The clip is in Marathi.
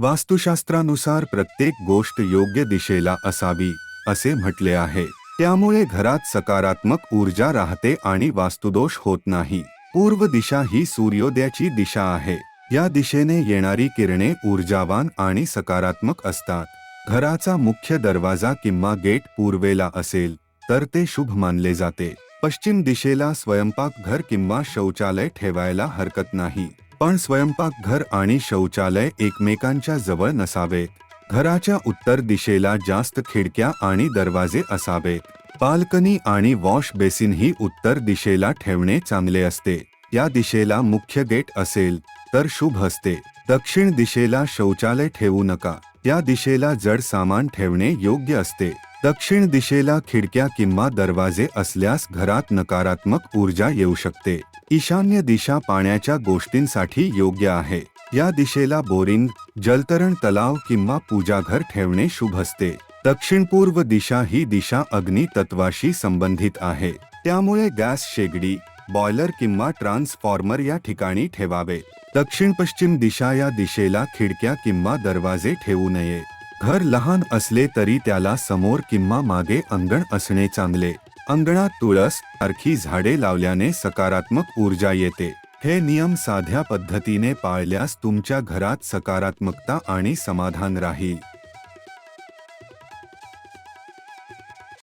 वास्तुशास्त्रानुसार प्रत्येक गोष्ट योग्य दिशेला असावी असे म्हटले आहे. त्यामुळे घरात सकारात्मक ऊर्जा राहते आणि वास्तुदोष होत नाही. पूर्व दिशा ही सूर्योदयाची दिशा आहे. या दिशेने येणारी किरणे ऊर्जावान आणि सकारात्मक असतात. घराचा मुख्य दरवाजा किंवा गेट पूर्वेला असेल तर ते शुभ मानले जाते. पश्चिम दिशेला स्वयंपाकघर किंवा शौचालय ठेवायला हरकत नाही. पण स्वयंपाकघर आणि शौचालय एकमेकांच्या जवळ नसावे घराच्या उत्तर दिशेला जास्त खिडक्या आणि दरवाजे असावे बाल्कनी आणि वॉश बेसिन ही उत्तर दिशेला ठेवणे चांगले असते. या दिशेला मुख्य गेट असेल तर शुभ असते. दक्षिण दिशेला शौचालय ठेवू नका. या दिशेला जड सामान ठेवणे योग्य असते. दक्षिण दिशेला खिडक्या किंवा दरवाजे असल्यास घरात नकारात्मक ऊर्जा येऊ शकते. ईशान्य दिशा पाण्याच्या गोष्टींसाठी योग्य आहे. या दिशेला बोरिंग जलतरण तलाव किंवा पूजाघर ठेवणे शुभ असते. दक्षिणपूर्व दिशा ही दिशा अग्नी तत्वाशी संबंधित आहे. त्यामुळे गॅस शेगडी बॉयलर किंवा ट्रान्सफॉर्मर या ठिकाणी ठेवावे. दक्षिण पश्चिम दिशा या दिशेला खिडक्या किंवा दरवाजे ठेवू नये. घर लहान असले तरी त्याला समोर किंवा मागे अंगण असणे चांगले. अंगणात तुळस सारखी झाडे लावल्याने सकारात्मक ऊर्जा येते. हे नियम साध्या पद्धतीने पाळल्यास तुमच्या घरात सकारात्मकता आणि समाधान राहील.